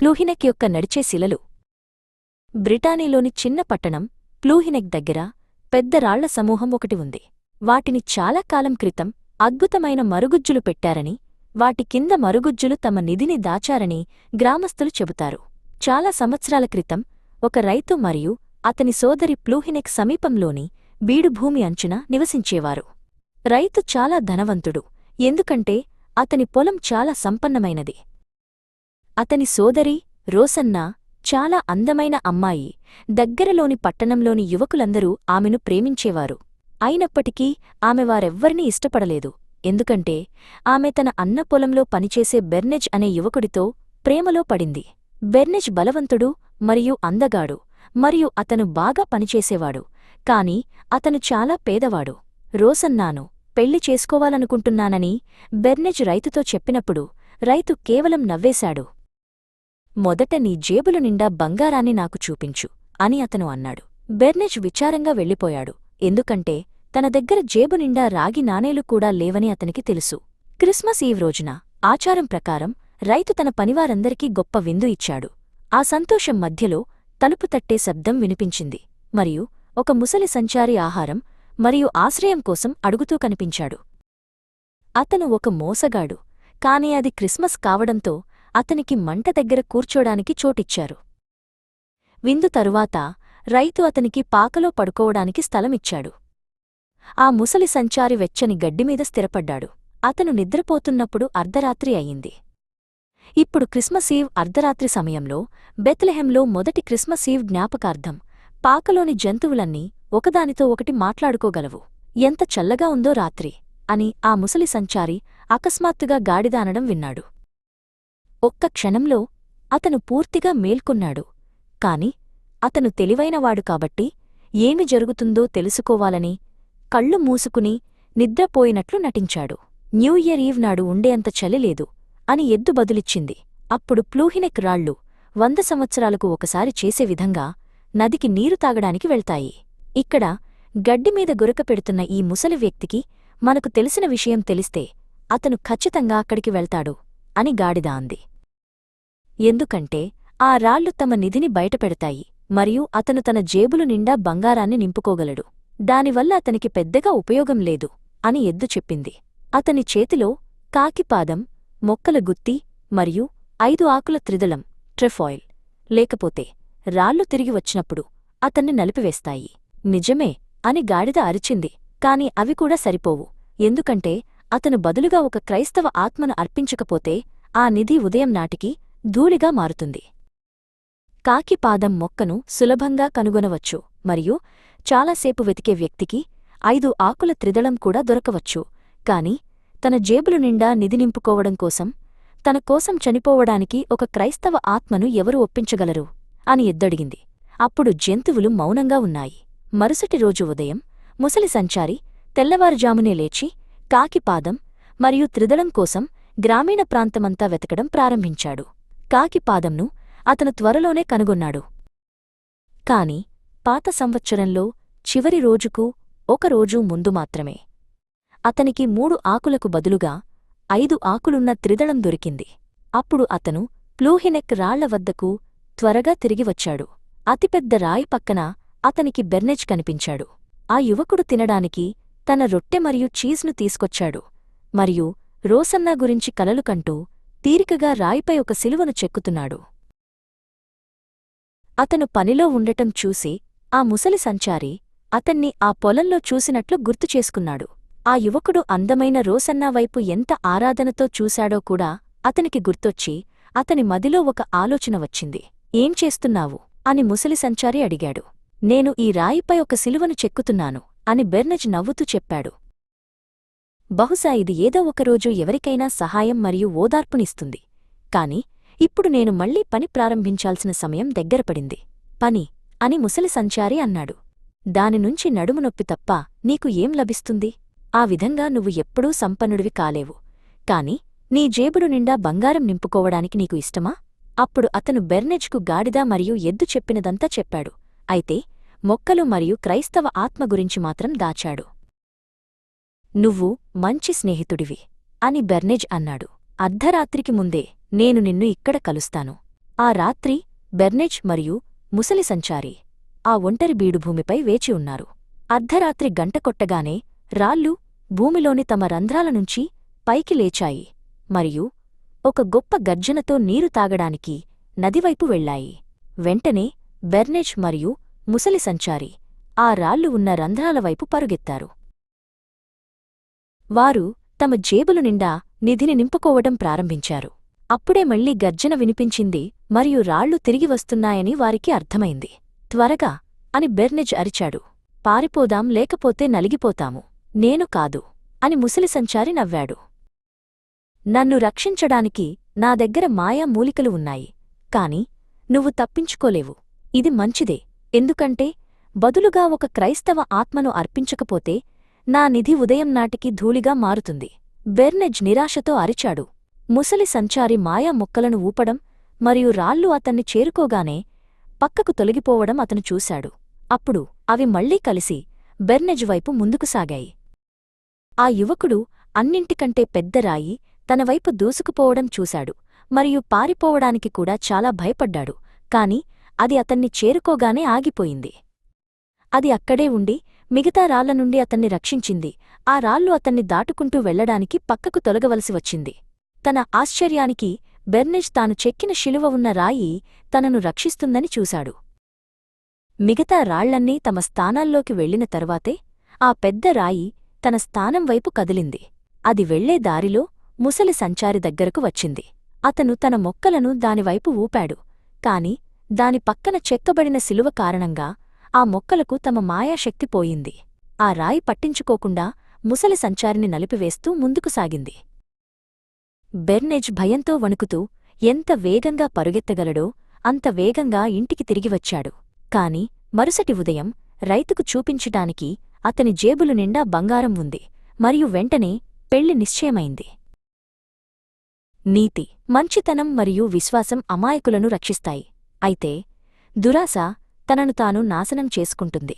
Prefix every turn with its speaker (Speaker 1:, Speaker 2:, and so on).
Speaker 1: ప్లూహినెక్ యొక్క నడిచే శిలలు. బ్రిటానీలోని చిన్న పట్టణం ప్లూహినెక్ దగ్గర పెద్ద రాళ్ళ సమూహం ఒకటి ఉంది. వాటిని చాలా కాలం క్రితం అద్భుతమైన మరుగుజ్జులు పెట్టారని వాటి కింద మరుగుజ్జులు తమ నిధిని దాచారని గ్రామస్తులు చెబుతారు. చాలా సంవత్సరాల క్రితం ఒక రైతు మరియు అతని సోదరి ప్లూహినెక్ సమీపంలోని బీడుభూమి అంచున నివసించేవారు. రైతు చాలా ధనవంతుడు ఎందుకంటే అతని పొలం చాలా సంపన్నమైనది. అతని సోదరి రోసన్న చాలా అందమైన అమ్మాయి. దగ్గరలోని పట్టణంలోని యువకులందరూ ఆమెను ప్రేమించేవారు. అయినప్పటికీ ఆమె వారెవ్వరినీ ఇష్టపడలేదు. ఎందుకంటే ఆమె తన అన్న పొలంలో పనిచేసే బెర్నెజ్ అనే యువకుడితో ప్రేమలో పడింది. బెర్నెజ్ బలవంతుడు మరియు అందగాడు మరియు అతను బాగా పనిచేసేవాడు. కాని అతను చాలా పేదవాడు. రోసన్నాను పెళ్ళి చేసుకోవాలనుకుంటున్నానని బెర్నెజ్ రైతుతో చెప్పినప్పుడు రైతు కేవలం నవ్వేశాడు. మొదట నీ జేబులు నిండా బంగారాన్ని నాకు చూపించు అని అతను అన్నాడు. బెర్నెజ్ విచారంగా వెళ్ళిపోయాడు. ఎందుకంటే తన దగ్గర జేబు నిండా రాగి నాణేలు కూడా లేవని అతనికి తెలుసు. క్రిస్మస్ ఈవ్ రోజున ఆచారం ప్రకారం రైతు తన పనివారందరికీ గొప్ప విందు ఇచ్చాడు. ఆ సంతోషం మధ్యలో తలుపు తట్టే శబ్దం వినిపించింది. మరియు ఒక ముసలి సంచారి ఆహారం మరియు ఆశ్రయం కోసం అడుగుతూ కనిపించాడు. అతను ఒక మోసగాడు కాని అది క్రిస్మస్ కావడంతో అతనికి మంట దగ్గర కూర్చోడానికి చోటిచ్చారు. విందు తరువాత రైతు అతనికి పాకలో పడుకోవడానికి స్థలమిచ్చాడు. ఆ ముసలి సంచారి వెచ్చని గడ్డిమీద స్థిరపడ్డాడు. అతను నిద్రపోతున్నప్పుడు అర్ధరాత్రి అయింది. ఇప్పుడు క్రిస్మస్ ఈవ్ అర్ధరాత్రి సమయంలో బెత్లెహెంలో మొదటి క్రిస్మస్ ఈవ్ జ్ఞాపకార్థం పాకలోని జంతువులన్నీ ఒకదానితో ఒకటి మాట్లాడుకోగలవు. ఎంత చల్లగా ఉందో రాత్రి అని ఆ ముసలి సంచారి అకస్మాత్తుగా గాడిదానడం విన్నాడు. ఒక్క క్షణంలో అతను పూర్తిగా మేల్కొన్నాడు. కాని అతను తెలివైనవాడు కాబట్టి ఏమి జరుగుతుందో తెలుసుకోవాలని కళ్ళు మూసుకుని నిద్రపోయినట్లు నటించాడు. న్యూ ఇయర్ ఈవ్ నాడు ఉండేంత చలిలేదు అని ఎద్దు బదులిచ్చింది. అప్పుడు ప్లూహినెక్ రాళ్ళు వంద సంవత్సరాలకు ఒకసారి చేసే విధంగా నదికి నీరు తాగడానికి వెళ్తాయి. ఇక్కడ గడ్డిమీద గురకపెడుతున్న ఈ ముసలి వ్యక్తికి మనకు తెలిసిన విషయం తెలిస్తే అతను ఖచ్చితంగా అక్కడికి వెళ్తాడు అని గాడిద అంది. ఎందుకంటే ఆ రాళ్ళు తమ నిధిని బయటపెడతాయి మరియు అతను తన జేబులు నిండా బంగారాన్ని నింపుకోగలడు. దానివల్ల అతనికి పెద్దగా ఉపయోగం లేదు అని ఎద్దు చెప్పింది. అతని చేతిలో కాకిపాదం మొక్కల గుత్తి మరియు ఐదు ఆకుల త్రిదళం ట్రెఫాయిల్. లేకపోతే రాళ్ళు తిరిగి వచ్చినప్పుడు అతన్ని నలిపివేస్తాయి. నిజమే అని గాడిద అరిచింది కాని అవి కూడా సరిపోవు. ఎందుకంటే అతను బదులుగా ఒక క్రైస్తవ ఆత్మను అర్పించకపోతే ఆ నిధి ఉదయం నాటికి ధూళిగా మారుతుంది. కాకి పాదం మొక్కను సులభంగా కనుగొనవచ్చు మరియు చాలాసేపు వెతికే వ్యక్తికి ఐదు ఆకుల త్రిదళం కూడా దొరకవచ్చు. కాని తన జేబులు నిండా నిధి నింపుకోవడం కోసం తన కోసం చనిపోవడానికి ఒక క్రైస్తవ ఆత్మను ఎవరు ఒప్పించగలరు? అని ఎద్దడిగింది. అప్పుడు జంతువులు మౌనంగా ఉన్నాయి. మరుసటి రోజు ఉదయం ముసలి సంచారి తెల్లవారుజామునే లేచి కాకిపాదం మరియు త్రిదళం కోసం గ్రామీణ ప్రాంతమంతా వెతకడం ప్రారంభించాడు. కాకిపాదంను అతను త్వరలోనే కనుగొన్నాడు. కాని పాత సంవత్సరంలో చివరి రోజుకు ఒకరోజు ముందు మాత్రమే. అతనికి మూడు ఆకులకు బదులుగా ఐదు ఆకులున్న త్రిదళం దొరికింది. అప్పుడు అతను ప్లూహినెక్ రాళ్ళ వద్దకు త్వరగా తిరిగి వచ్చాడు. అతిపెద్ద రాయి పక్కన అతనికి బెర్నెజ్ కనిపించాడు. ఆ యువకుడు తినడానికి తన రొట్టె మరియు చీజ్ను తీసుకొచ్చాడు. మరియు రోసన్నా గురించి కలలు కంటూ తీరికగా రాయిపై ఒక సిలువను చెక్కుతున్నాడు. అతను పనిలో ఉండటం చూసి ఆ ముసలి సంచారి అతన్ని ఆ పొలంలో చూసినట్లు గుర్తు చేసుకున్నాడు. ఆ యువకుడు అందమైన రోసన్నా వైపు ఎంత ఆరాధనతో చూశాడో కూడా అతనికి గుర్తొచ్చి అతని మదిలో ఒక ఆలోచన వచ్చింది. ఏం చేస్తున్నావు? అని ముసలి సంచారి అడిగాడు. నేను ఈ రాయిపై ఒక సిలువను చెక్కుతున్నాను అని బెర్నజ్ నవ్వుతూ చెప్పాడు. బహుశా ఇది ఏదో ఒకరోజు ఎవరికైనా సహాయం మరియు ఓదార్పునిస్తుంది. కాని ఇప్పుడు నేను మళ్ళీ పని ప్రారంభించాల్సిన సమయం దగ్గరపడింది పని అని ముసలి సంచారి అన్నాడు. దానినుంచి నడుము నొప్పి తప్ప నీకు ఏం లభిస్తుంది? ఆ విధంగా నువ్వు ఎప్పుడూ సంపన్నుడివి కాలేవు. కాని నీ జేబుడు నిండా బంగారం నింపుకోవడానికి నీకు ఇష్టమా? అప్పుడు అతను బెర్నెజ్కు గాడిద మరియు ఎద్దు చెప్పినదంతా చెప్పాడు. అయితే మొక్కలు మరియు క్రైస్తవ ఆత్మ గురించి మాత్రం దాచాడు. నువ్వు మంచి స్నేహితుడివి అని బెర్నెజ్ అన్నాడు. అర్ధరాత్రికి ముందే నేను నిన్ను ఇక్కడ కలుస్తాను. ఆ రాత్రి బెర్నెజ్ మరియు ముసలి సంచారి ఆ ఒంటరి బీడుభూమిపై వేచి ఉన్నారు. అర్ధరాత్రి గంట కొట్టగానే రాళ్ళు భూమిలోని తమ రంధ్రాల నుంచి పైకి లేచాయి మరియు ఒక గొప్ప గర్జనతో నీరు తాగడానికి నదివైపు వెళ్ళాయి వెంటనే బెర్నెజ్ మరియు ముసలి సంచారి ఆ రాళ్ళు ఉన్న రంధ్రాల వైపు పరుగెత్తారు. వారు తమ జేబులు నిండా నిధిని నింపుకోవడం ప్రారంభించారు. అప్పుడే మళ్ళీ గర్జన వినిపించింది మరియు రాళ్ళు తిరిగి వస్తున్నాయని వారికి అర్థమైంది. త్వరగా అని బెర్నెజ్ అరిచాడు. పారిపోదాం లేకపోతే నలిగిపోతాము. నేను కాదు అని ముసలి సంచారి నవ్వాడు. నన్ను రక్షించడానికి నా దగ్గర మాయా మూలికలు ఉన్నాయి. కాని నువ్వు తప్పించుకోలేవు. ఇది మంచిదే. ఎందుకంటే బదులుగా ఒక క్రైస్తవ ఆత్మను అర్పించకపోతే నా నిధి ఉదయం నాటికి ధూళిగా మారుతుంది. బెర్నెజ్ నిరాశతో అరిచాడు. ముసలి సంచారి మాయా ముక్కలను ఊపడం మరియు రాళ్ళు అతన్ని చేరుకోగానే పక్కకు తొలగిపోవడం అతను చూశాడు. అప్పుడు అవి మళ్ళీ కలిసి బెర్నెజ్ వైపు ముందుకు సాగాయి. ఆ యువకుడు అన్నింటికంటే పెద్దరాయి తనవైపు దూసుకుపోవడం చూశాడు మరియు పారిపోవడానికి కూడా చాలా భయపడ్డాడు. కాని అది అతన్ని చేరుకోగానే ఆగిపోయింది. అది అక్కడే ఉండి మిగతా రాళ్ళ నుండి అతన్ని రక్షించింది. ఆ రాళ్ళు అతన్ని దాటుకుంటూ వెళ్ళడానికి పక్కకు తొలగవలసి వచ్చింది. తన ఆశ్చర్యానికి బెర్నెజ్ తాను చెక్కిన శిలువ ఉన్న రాయి తనను రక్షిస్తుందని చూశాడు. మిగతా రాళ్ళన్నీ తమ స్థానాల్లోకి వెళ్ళిన తరువాతే ఆ పెద్ద రాయి తన స్థానం వైపు కదిలింది. అది వెళ్ళే దారిలో ముసలి సంచారి దగ్గరకు వచ్చింది. అతను తన మొక్కలను దానివైపు ఊపాడు. కాని దాని పక్కన చెక్కబడిన శిలువ కారణంగా ఆ మొక్కలకు తమ మాయాశక్తి పోయింది. ఆ రాయి పట్టించుకోకుండా ముసలి సంచారిని నలిపివేస్తూ ముందుకు సాగింది. బెర్నెజ్ భయంతో వణుకుతూ ఎంత వేగంగా పరుగెత్తగలడో అంత వేగంగా ఇంటికి తిరిగి వచ్చాడు. కాని మరుసటి ఉదయం రైతుకు చూపించటానికి అతని జేబులు నిండా బంగారం ఉంది. మరియు వెంటనే పెళ్ళి నిశ్చయమైంది. నీతి మంచితనం మరియు విశ్వాసం అమాయకులను రక్షిస్తాయి. అయితే దురాశ తనను తాను నాశనం చేసుకుంటుంది.